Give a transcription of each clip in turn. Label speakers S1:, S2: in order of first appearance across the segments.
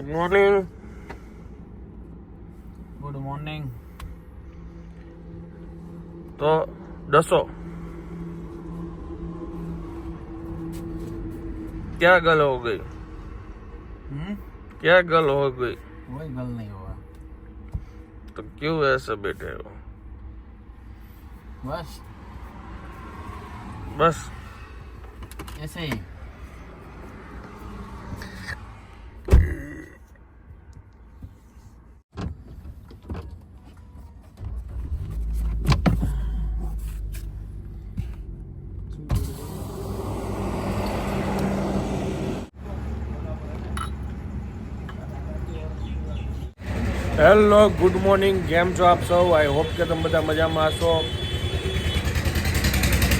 S1: Good morning
S2: good morning
S1: તો દસો क्या गल हो गई
S2: हम्म
S1: क्या गल हो गई
S2: कोई गल नहीं हुआ
S1: तो क्यों ऐसे बैठे हो
S2: बस
S1: बस
S2: ऐसे ही
S1: હેલો, ગુડ મોર્નિંગ. કેમ છો આપ સૌ? આઈ હોપ કે તમે બધા મજામાં હશો.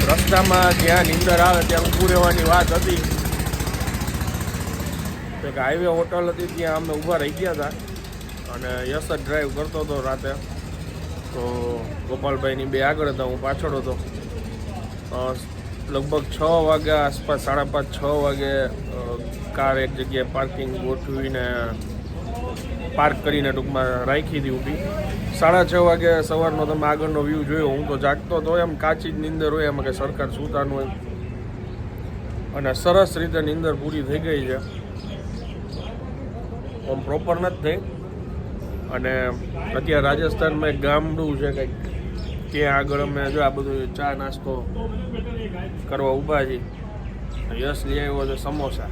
S1: રસ્તામાં જ્યાં નીંદર આવે ત્યાં ઊભું રહેવાની વાત હતી. એક હાઈવે હોટલ હતી, ત્યાં અમે ઊભા રહી ગયા હતા. અને યશ જ ડ્રાઈવ કરતો હતો રાતે. તો ગોપાલભાઈની બે આગળ હતા, હું પાછળ હતો. લગભગ છ વાગ્યા આસપાસ, સાડા પાંચ, છ વાગે કાર એક જગ્યાએ પાર્કિંગ ગોઠવીને પાર્ક કરીને ટૂંકમાં રાખી હતી ઊભી. સાડા છ વાગે સવારનો તમે આગળનો વ્યૂ જોયો, હું તો જાગતો હતો એમ કાચી જ નીંદર હોય, એમાં કે સરકાર સૂતાનું હોય. અને સરસ રીતે નીંદર પૂરી થઈ ગઈ છે. આમ પ્રોપર નથી થઈ. અને અત્યારે રાજસ્થાનમાં એક ગામડું છે કંઈક, ત્યાં આગળ અમે જો આ બધું ચા નાસ્તો કરવા ઊભા છીએ. યશ લઈ આવ્યો છે સમોસા.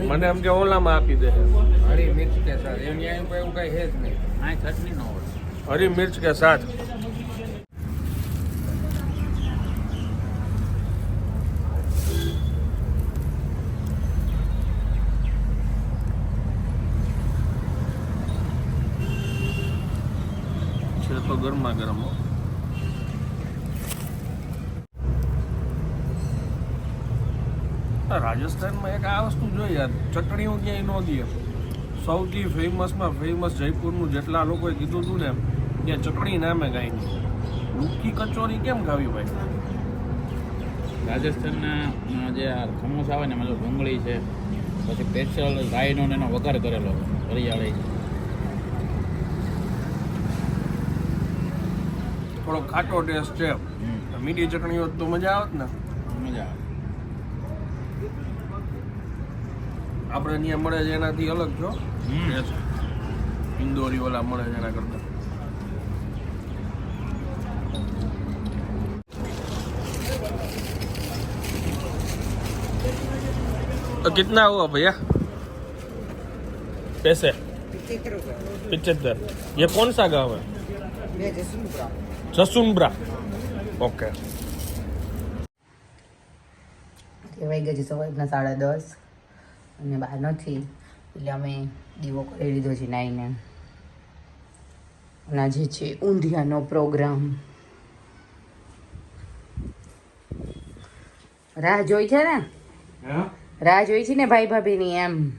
S1: મને એમ કે ઓલામાં આપી દે.
S3: હરી મિર્ચ કે સાથ એની અહીં કોઈ એવું કઈ હે જ નહીં.
S2: અહીં ચટણી નો
S1: હોય. હરી મિર્ચ કે સાથ તો ગરમા ગરમ રાજસ્થાનમાં એક આ વસ્તુ જોઈએ યાર ચટણીઓ ક્યાંય ન દે. સૌથી ફેમસમાં ફેમસ જયપુરનું જેટલા લોકોએ કીધું હતું ને ત્યાં ચટણી નામે કાંઈ નહીં લુકી કચોરી કેમ ખાવી ભાઈ?
S2: રાજસ્થાનના જે આ ખમોસ આવે ને મતલબ ડુંગળી છે પછી સ્પેશિયલ રાઈનો એનો વઘાર કરેલો હરિયાળી.
S1: થોડો ખાટો ટેસ્ટ છે. મીઠી ચટણી હોત તો મજા આવત ને.
S2: મજા આવે.
S1: આપણે અહીંયા મળે છે એનાથી અલગ છો
S2: હમ.
S1: ઇન્દોરી ઓલા મળે છે એના કરતા तो कितना हुआ भैया पैसे पिचहत्तर ये कौन सा गांव है जसुंबरा ओके
S4: કહેવાય ગયા છે સવારના સાડા દસ અને બહાર નથી. એટલે અમે દીવો કરી લીધો છે નાઈને. અને આજે છે ઊંધિયાનો પ્રોગ્રામ. રાહ જોઈ છે ને? રાહ જોઈ છે ને ભાઈ ભાભીની એમ?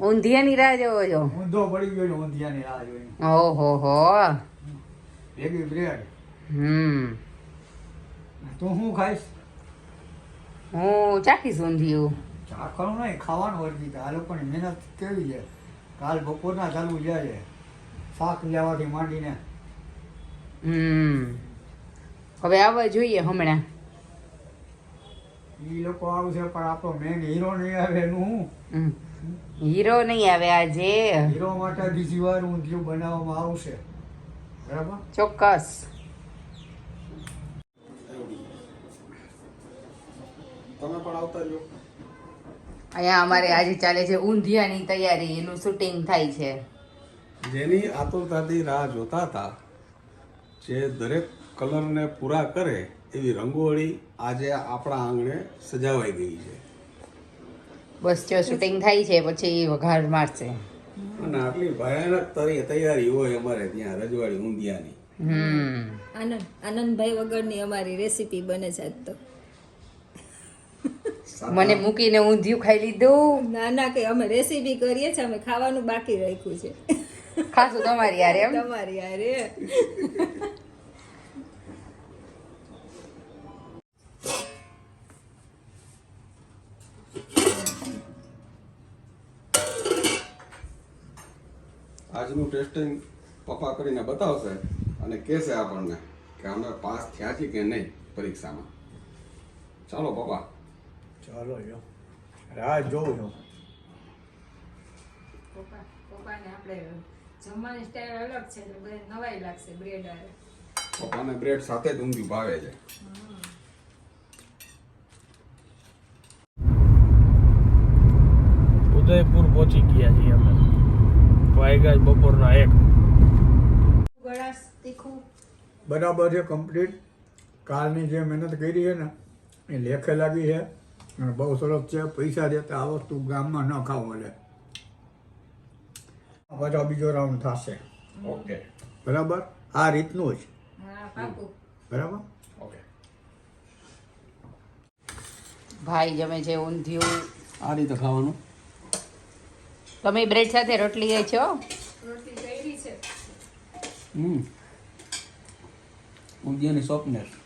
S3: ઊંધિયાની રાહ
S4: જોવો છો?
S3: ઊંધો પડી ગયો ઊંધિયાની રાહ જોઈને.
S4: ઓહો હો.
S3: બ્રેડ
S4: હમ.
S3: તું શું ખાઈશ?
S4: હું ચાખીશ ઊંધિયું
S3: ચાખવાનું નહીં ખાવાનું વર્ગી આ લોકોની મહેનત કેવી છે? કાલ બપોરના ચાલુ જાય શાક લેવાથી માંડીને.
S4: હમ. હવે આવવા જોઈએ હમણાં.
S3: એ લોકો આવશે પણ આપણો મેન હીરો નહીં આવે એનું. હું.
S4: હીરો નહીં આવે આજે.
S3: હીરો માટે બીજી વાર ઊંધિયું બનાવવામાં આવશે. બરાબર?
S4: ચોક્કસ.
S3: તમે પણ આવતા રહ્યો.
S4: અહીંયા અમારે આજે ચાલે છે ઊંધિયાની તૈયારી એનું શૂટિંગ થાય છે.
S5: જેની આતુરતાથી રાહ જોતા હતા જે દરેક કલરને પૂરા કરે એવી રંગોળી આજે આપણા આંગણે સજાવાઈ ગઈ છે.
S4: બસ જો શૂટિંગ થાય છે પછી વઘાર મારશે.
S5: અને આટલી ભયાનક તરી તૈયારી હોય અમારે ત્યાં રજવાડી ઊંધિયાની.
S4: હમ.
S6: આનંદ આનંદભાઈ વગરની અમારી રેસીપી બને છે આજ તો.
S4: મને મૂકીને ઊંધિયું ખાઈ લીધું.
S6: ના ના કે અમે રેસીપી કરીએ છીએ અમે ખાવાનું બાકી રાખ્યું છે.
S4: ખાસું તમારી યારે એમ?
S6: તમારી યારે
S5: આજનું ટેસ્ટિંગ પપ્પા કરીને બતાવશે અને કહેશે આપણને કે અમે પાસ થયા છીએ કે નહીં પરીક્ષામાં. ચાલો પપ્પા.
S3: ચાલો જો રાહ જોઉં છું.
S6: પપ્પા પપ્પાને આપણે જમવાની સ્ટાઈલ અલગ છે એટલે બધે નવાઈ લાગશે બ્રેડ આવે
S5: પપ્પાને બ્રેડ સાથે જ ઊંધિયું ભાવે છે.
S1: ઉદયપુર પહોંચી ગયા છીએ અમે. છે બપોરના એક.
S3: બરાબર છે કમ્પ્લીટ કાલની જે મહેનત કરી છે ને એ લેખે લાગી છે. અને બહુ સરસ છે. પૈસા દેતા આ વસ્તુ ગામમાં ન ખાવું એટલે પાછો બીજો રાઉન્ડ થશે.
S5: ઓકે.
S3: બરાબર? આ રીતનું જ. બરાબર?
S5: ઓકે.
S4: ભાઈ જમે છે ઊંધિયું.
S5: આ રીતે ખાવાનું.
S4: તમે બ્રેડ સાથે રોટલી લઈ છો?
S6: રોટલી કરી છે.
S5: હમ. ઊંધિયાની સોફ્ટનેસ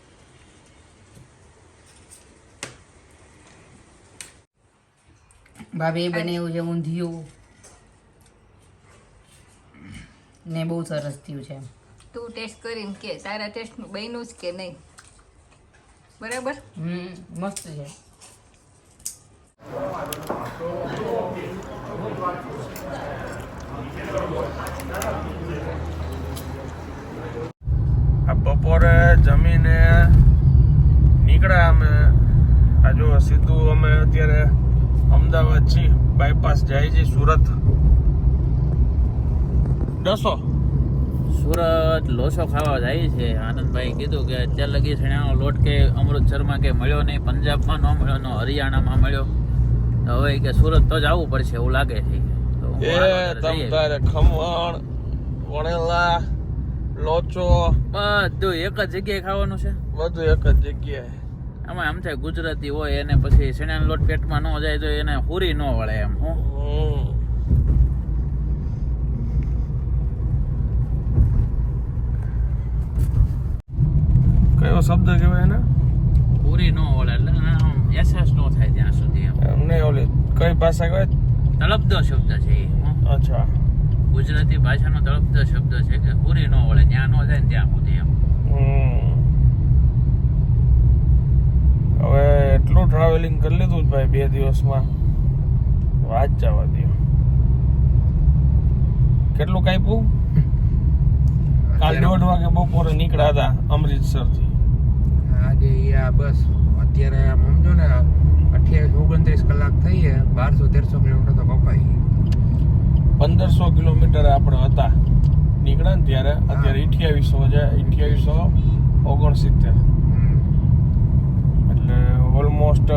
S4: ભાભી બનાવ્યું છે ઊંધિયું. ને બહુ સરસ થયું છે
S6: તું ટેસ્ટ કરીને કે તારા ટેસ્ટનું બન્યું જ કે નહીં? બરાબર?
S4: હમ મસ્ત છે.
S1: આ બપોરે જમીને નીકળ્યા અમે. આ જો સીધું અમે અત્યારે અમદાવાદ છીએ બાયપાસ જાય છે સુરત. દસો
S2: સુરત લોસો ખાવા જાય છે. આનંદભાઈ કીધું કે અત્યાર લગી શેણાનો લોટ કે અમૃતસરમાં કે મળ્યો નહીં પંજાબમાં ન મળ્યો ન હરિયાણામાં મળ્યો. તો હવે કે સુરત તો જવું પડશે એવું લાગે છે.
S1: એ ખમણ વણેલા લોચો.
S2: બધું એક જ જગ્યાએ ખાવાનું છે?
S1: બધું એક જ જગ્યાએ.
S2: આમાં આમ થાય ગુજરાતી હોય એને પછી શેણાનો લોટ પેટમાં ન જાય તો એને હુરી ન વળે એમ હું.
S1: કયો શબ્દ કહેવાય ને
S2: પૂરી ન વળે એટલે એસેસ ન થાય ત્યાં સુધી એમ.
S1: એમને ઓલી કઈ ભાષા કહેવાય?
S2: તળપદો શબ્દ છે એ
S1: અચ્છા.
S2: ગુજરાતી ભાષાનો તળપદો શબ્દ છે કે પૂરી ન વળે ત્યાં ન જાય ને ત્યાં સુધી એમ.
S1: હમ. હવે એટલું ટ્રાવેલિંગ કરી લીધું જ ભાઈ બે દિવસમાં. વાત જવા દો કેટલું કાપ્યું? કાલ દોઢ વાગે બપોરે નીકળ્યા હતા અમૃતસરથી.
S7: આજે આ બસ અત્યારે આમ સમજો ને અઠ્યાવીસ ઓગણત્રીસ કલાક થઈ છે બારસો તેરસો કિલોમીટર તો કપાઈ.
S1: પંદરસો કિલોમીટર આપણે હતા. નીકળ્યા ને ત્યારે અત્યારે અઠ્યાવીસો છે અઠ્યાવીસો ઓગણસિત્તેર. ઓલમોસ્ટ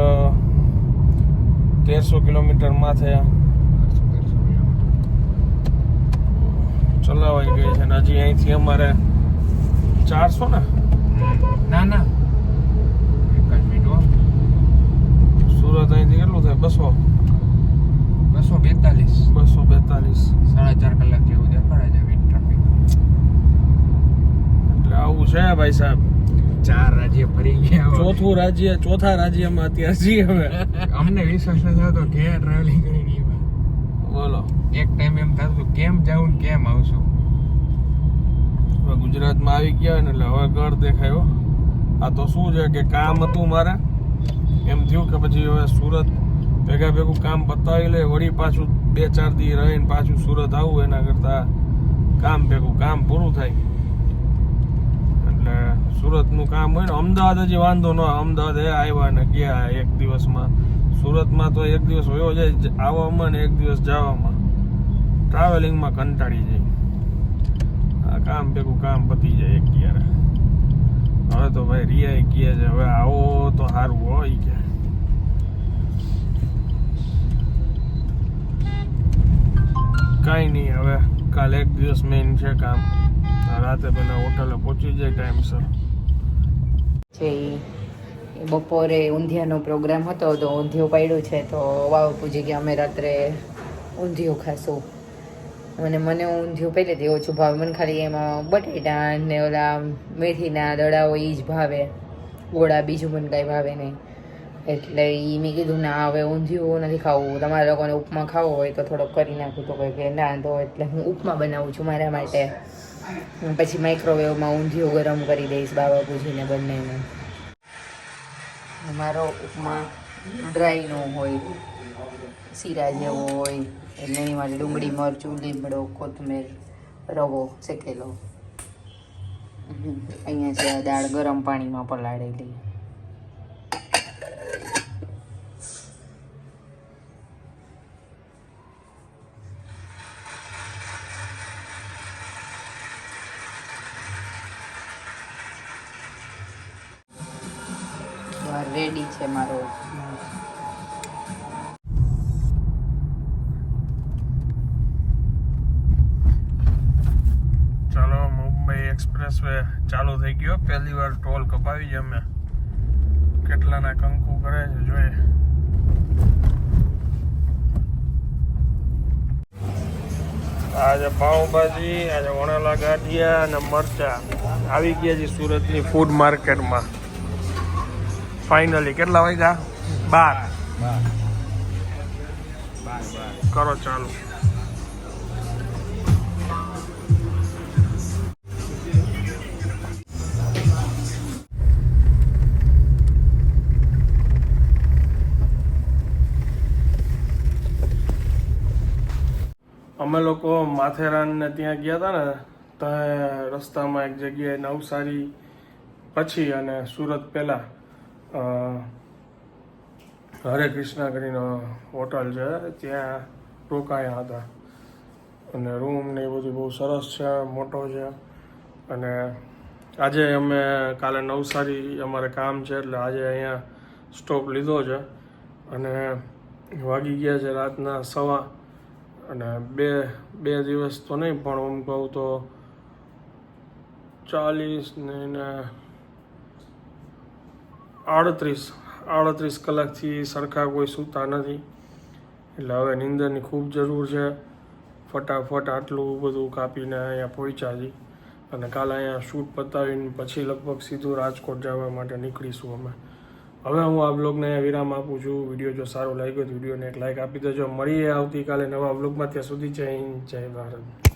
S1: તેરસો કિલોમીટર માથે. ચલાવાઈ ગઈ છે ને હજી અહીંથી અમારે ચારસો ને?
S7: ના ના.
S1: સુરત અહીંથી કેટલું થાય? બસો?
S7: બસો બેતાલીસ.
S1: બસો બેતાલીસ.
S7: સાડા ચાર કલાક જેવું દેખાડે છે ટ્રાફિક
S1: એટલે આવું છે ભાઈ સાહેબ.
S7: ચાર રાજ્ય ફરી ગયા
S1: ચોથું રાજ્ય ચોથા રાજ્યમાં અત્યારે છીએ હવે
S7: અમને વિશ્વાસ ન થતો કે ટ્રાવેલિંગ કરી નહીં
S1: બોલો.
S7: એક ટાઈમ એમ થતું કેમ જાઉં ને કેમ આવશું?
S1: ગુજરાતમાં આવી ગયા ને એટલે હવે ઘર દેખાયો આ તો શું છે કે કામ હતું મારે? એમ થયું કે પછી હવે સુરત ભેગા ભેગું કામ પતાવી લે વળી પાછું બે ચાર દી રહીને પાછું સુરત આવું એના કરતા કામ ભેગું કામ પૂરું થાય. એટલે સુરતનું કામ હોય ને, અમદાવાદ હજી વાંધો ન અમદાવાદ એ આવ્યા ને ગયા એક દિવસમાં. સુરતમાં તો એક દિવસ વયો જાય આવવામાં ને એક દિવસ જવામાં. ટ્રાવેલિંગમાં કંટાળી જાય. આ કામ ભેગું કામ પતી જાય એક ક્યારે હવે તો ભાઈ રિયા કહે છે, હવે આવો તો સારું હોય કે કાંઈ નહીં, હવે કાલે એક દિવસ મેઇન છે કામ. રાતે પેલા હોટલે પહોંચી જાય ટાઈમસર
S4: છે બપોરે ઊંધિયાનો પ્રોગ્રામ હતો, તો ઊંધિયું પડ્યું છે, તો વાવ પૂછી ગયા અમે રાત્રે ઊંધિયું ખાશું. અને મને ઊંધિયું પહેલેથી ઓછું ભાવે. મને ખાલી એમાં બટેટા ને ઓલા મેથીના દડાઓ એ જ ભાવે. ગોળા બીજું મને કાંઈ ભાવે નહીં. એટલે એ મેં કીધું, ના, હવે ઊંધિયું નથી ખાવું. તમારા લોકોને ઉપમા ખાવો હોય તો થોડોક કરી નાખું. તો કે, ના, તો એટલે હું ઉપમા બનાવું છું મારા માટે. પછી માઇક્રોવેવમાં ઊંધિયું ગરમ કરી દઈશ બાબા પૂજીને બંનેને. મારો ઉપમા ડ્રાયનો હોય, શીરા જેવો હોય, એટલે એની માટે ડુંગળી, મરચું, લીમડો, કોથમીર, રવો શેકેલો. અહીંયા છે દાળ ગરમ પાણીમાં પલાળેલી. રેડી છે મારો.
S1: ચાલો, મુંબઈ એક્સપ્રેસ ચાલુ થઈ ગયો. પહેલી વાર ટોલ કપાવી છે અમે. કેટલાના કંકુ કરે છે, જોઈએ. આજે પાઉંભાજી, આજે વણેલા ગાંઠિયા અને મરચા. આવી ગયા છે સુરતની ફૂડ માર્કેટમાં ફાઇનલી કેટલા વાગ્યા બાર. કરો ચાલુ. અમે લોકો માથેરાનને ત્યાં ગયા હતા ને ત્યાં રસ્તામાં એક જગ્યાએ નવસારી પછી અને સુરત પહેલાં. હરે કૃષ્ણ કરીને હોટલ છે, ત્યાં રોકાયા હતા. અને રૂમ ને એ બધું બહુ સરસ છે, મોટો છે. અને આજે અમે કાલે નવસારી અમારે કામ છે, એટલે આજે અહીંયા સ્ટોપ લીધો છે. અને વાગી ગયા છે રાતના સવા. અને બે બે દિવસ તો નહીં પણ હું કહું તો ચાલીસ ને આડત્રીસ આડત્રીસ કલાકથી સરખા કોઈ સૂતા નથી. એટલે હવે નિંદરની ખૂબ જરૂર છે. ફટાફટ આટલું બધું કાપીને અહીંયા પહોંચ્યા અને કાલે અહીંયા શૂટ પતાવીને પછી લગભગ સીધું રાજકોટ જવા માટે નીકળીશું અમે. હવે હું આ બ્લોગને અહીંયા વિરામ આપું છું. વીડિયો જો સારો લાગ્યો તો વિડીયોને એક લાઇક આપી દેજો. મળીએ આવતીકાલે નવા બ્લોગમાં ત્યાં સુધી જય હિન્દ, જય ભારત.